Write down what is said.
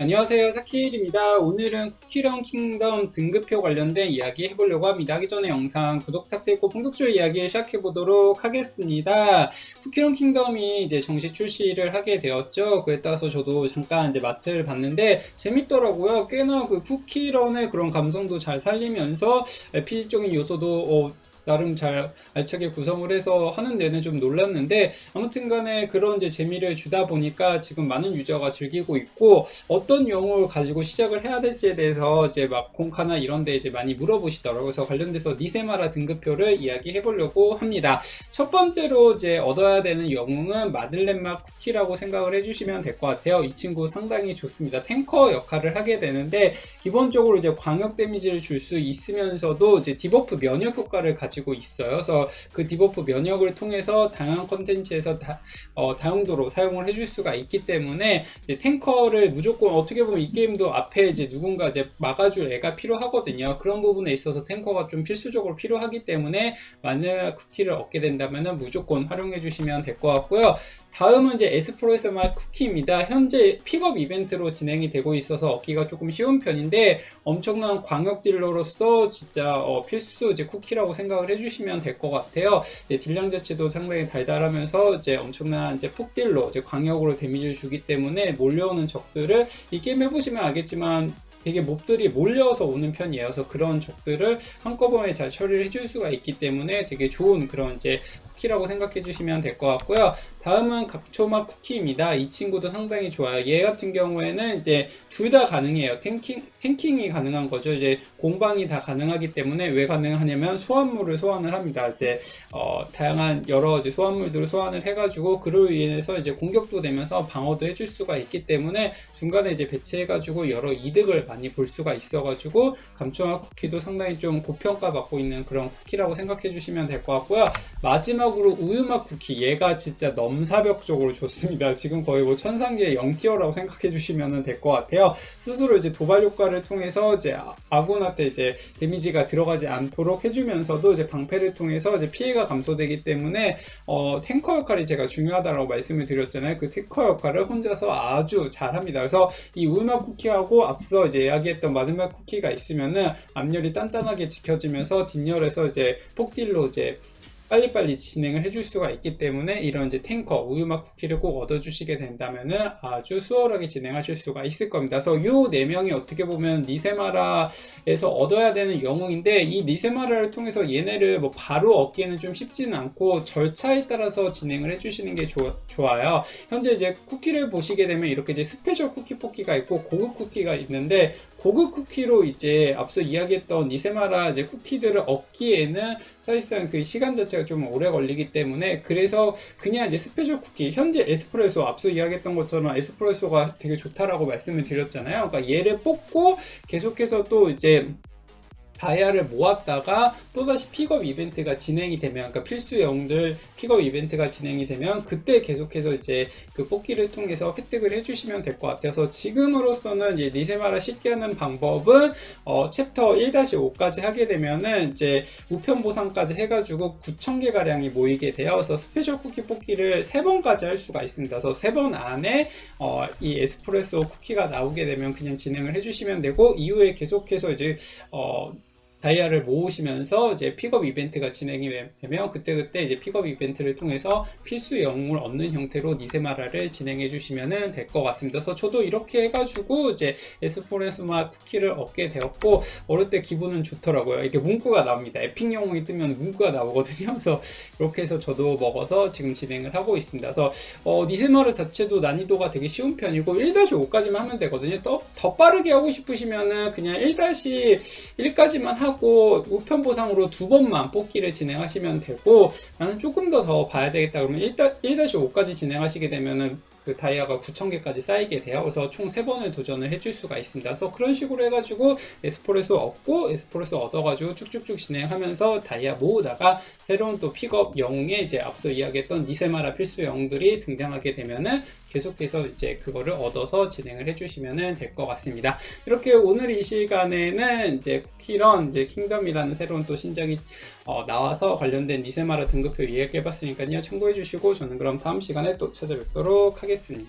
안녕하세요 사키일입니다. 오늘은 쿠키런 킹덤 등급표 관련된 이야기 해보려고 합니다. 하기 전에 영상 구독 부탁드리고 본격적으로 이야기 시작해 보도록 하겠습니다. 쿠키런 킹덤이 이제 정식 출시를 하게 되었죠. 그에 따라서 저도 잠깐 이제 맛을 봤는데 재밌더라고요. 꽤나 그 쿠키런의 그런 감성도 잘 살리면서 RPG적인 요소도 어, 나름 잘 알차게 구성을 해서 하는 데는 좀 놀랐는데 아무튼 간에 그런 이제 재미를 주다 보니까 지금 많은 유저가 즐기고 있고 어떤 용어를 가지고 시작을 해야 될지에 대해서 이제 막 공카나 이런 데 이제 많이 물어보시더라고요. 그래서 관련돼서 니세마라 등급표를 이야기해 보려고 합니다. 첫 번째로 이제 얻어야 되는 영웅은 마들렌 맛 쿠키라고 생각을 해주시면 될 것 같아요. 이 친구 상당히 좋습니다. 탱커 역할을 하게 되는데 기본적으로 이제 광역 데미지를 줄 수 있으면서도 이제 디버프 면역 효과를 가지고 있어요. 그래서 그 디버프 면역을 통해서 다양한 컨텐츠에서 다, 어, 다용도로 사용을 해줄 수가 있기 때문에 탱커를 무조건 어떻게 보면 이 게임도 앞에 이제 누군가 이제 막아줄 애가 필요하거든요. 그런 부분에 있어서 탱커가 좀 필수적으로 필요하기 때문에 만약 쿠키를 얻게 된다면 무조건 활용해 주시면 될 것 같고요. 다음은 이제 에스프로에서 맛 쿠키입니다. 현재 픽업 이벤트로 진행이 되고 있어서 얻기가 조금 쉬운 편인데 엄청난 광역 딜러로서 진짜 어, 필수 이제 쿠키라고 생각을 해주시면 될 것 같아요. 딜량 자체도 상당히 달달하면서 이제 엄청난 이제 폭딜로 이제 광역으로 데미지를 주기 때문에 몰려오는 적들을 이 게임 해보시면 알겠지만 되게 몹들이 몰려서 오는. 그래서 그런 적들을 한꺼번에 잘 처리를 해줄 수가 있기 때문에 되게 좋은 그런 이제 쿠키라고 생각해 주시면 될 것 같고요. 다음은 갑초맛 쿠키입니다. 이 친구도 상당히 좋아요. 얘 같은 경우에는 이제 둘 다 가능해요. 탱킹, 탱킹이 가능한 거죠. 이제 공방이 다 가능하기 때문에 왜 가능하냐면 소환물을 소환을 합니다. 이제 어, 다양한 여러 이제 소환물들을 소환을 해가지고 그로 인해서 이제 공격도 되면서 방어도 해줄 수가 있기 때문에 중간에 이제 배치해가지고 여러 이득을 많이 볼 수가 있어가지고 감초맛 쿠키도 상당히 좀 고평가 받고 있는 그런 쿠키라고 생각해 주시면 될 것 같고요. 마지막으로 우유맛 쿠키 얘가 진짜 넘사벽적으로 좋습니다. 지금 거의 뭐 천상계의 0티어라고 생각해 주시면 될 것 같아요. 스스로 이제 도발 효과를 통해서 이제 아- 아군한테 이제 데미지가 들어가지 않도록 해주면서도 이제 방패를 통해서 이제 피해가 감소되기 때문에 어, 탱커 역할이 제가 중요하다고 말씀을 드렸잖아요. 그 탱커 역할을 혼자서 아주 잘합니다. 그래서 이 우유맛 쿠키하고 앞서 이제 이야기했던 마늘맛 쿠키가 있으면은 앞열이 단단하게 지켜지면서 뒷열에서 이제 폭딜로 이제 빨리빨리 진행을 해줄 수가 있기 때문에 이런 이제 탱커 우유맛 쿠키를 꼭 얻어주시게 된다면은 아주 수월하게 진행하실 수가 있을 겁니다. 그래서 요 네 명이 어떻게 보면 리세마라에서 얻어야 되는 영웅인데 이 리세마라를 통해서 얘네를 뭐 바로 얻기에는 좀 쉽지는 않고 절차에 따라서 진행을 해주시는 게 좋, 좋아요. 현재 이제 쿠키를 보시게 되면 이렇게 이제 스페셜 쿠키 뽑기가 있고 고급 쿠키가 있는데 고급 쿠키로 이제 앞서 이야기했던 니세마라 이제 쿠키들을 얻기에는 사실상 그 시간 자체가 좀 오래 걸리기 때문에 그래서 그냥 이제 스페셜 쿠키 현재 에스프레소 앞서 이야기했던 것처럼 에스프레소가 되게 좋다라고 말씀을 드렸잖아요. 그러니까 얘를 뽑고 계속해서 또 이제 다이아를 모았다가 또다시 픽업 이벤트가 진행이 되면 그러니까 필수 영웅들 픽업 이벤트가 진행이 되면 그때 계속해서 이제 그 뽑기를 통해서 획득을 해주시면 될 것 같아서 지금으로서는 이제 니세마라 쉽게 하는 방법은 어, 챕터 1-5까지 하게 되면은 이제 우편 보상까지 해가지고 9,000개 가량이 모이게 되어 그래서 스페셜 쿠키 뽑기를 3번까지 할 수가 있습니다. 그래서 3번 안에 어, 이 에스프레소 쿠키가 나오게 되면 그냥 진행을 해주시면 되고 이후에 계속해서 이제 어, 다이아를 모으시면서 이제 픽업 이벤트가 진행이 되면 그때그때 이제 픽업 이벤트를 통해서 필수 영웅을 얻는 형태로 니세마라를 진행해 주시면 될 것 같습니다. 그래서 저도 이렇게 해가지고 이제 에스프레소마 쿠키를 얻게 되었고 어릴 때 기분은 좋더라고요. 이게 문구가 나옵니다. 에픽 영웅이 뜨면 문구가 나오거든요. 그래서 이렇게 해서 저도 먹어서 지금 진행을 하고 있습니다. 그래서 어, 니세마라 자체도 난이도가 되게 쉬운 편이고 1-5까지만 하면 되거든요. 더, 더 빠르게 하고 싶으시면은 그냥 1-1까지만 하고 우편 보상으로 두 번만 뽑기를 진행하시면 되고 나는 조금 더 더 봐야 되겠다. 그러면 1-5까지 진행하시게 되면은 그 다이아가 9,000개까지 쌓이게 돼요. 그래서 총 3번을 도전을 해줄 수가 있습니다. 그래서 그런 식으로 해가지고 에스프레소 얻고 에스프레소 얻어가지고 쭉쭉쭉 진행하면서 다이아 모으다가 새로운 또 픽업 영웅에 이제 앞서 이야기했던 니세마라 필수 영웅들이 등장하게 되면은 계속해서 이제 그거를 얻어서 진행을 해주시면 될 것 같습니다. 이렇게 오늘 이 시간에는 이제 쿠키런 이제 킹덤이라는 새로운 또 신작이 어, 나와서 관련된 니세마라 등급표 이야기해봤으니까요. 참고해주시고 저는 그럼 다음 시간에 또 찾아뵙도록 하겠습니다. esse.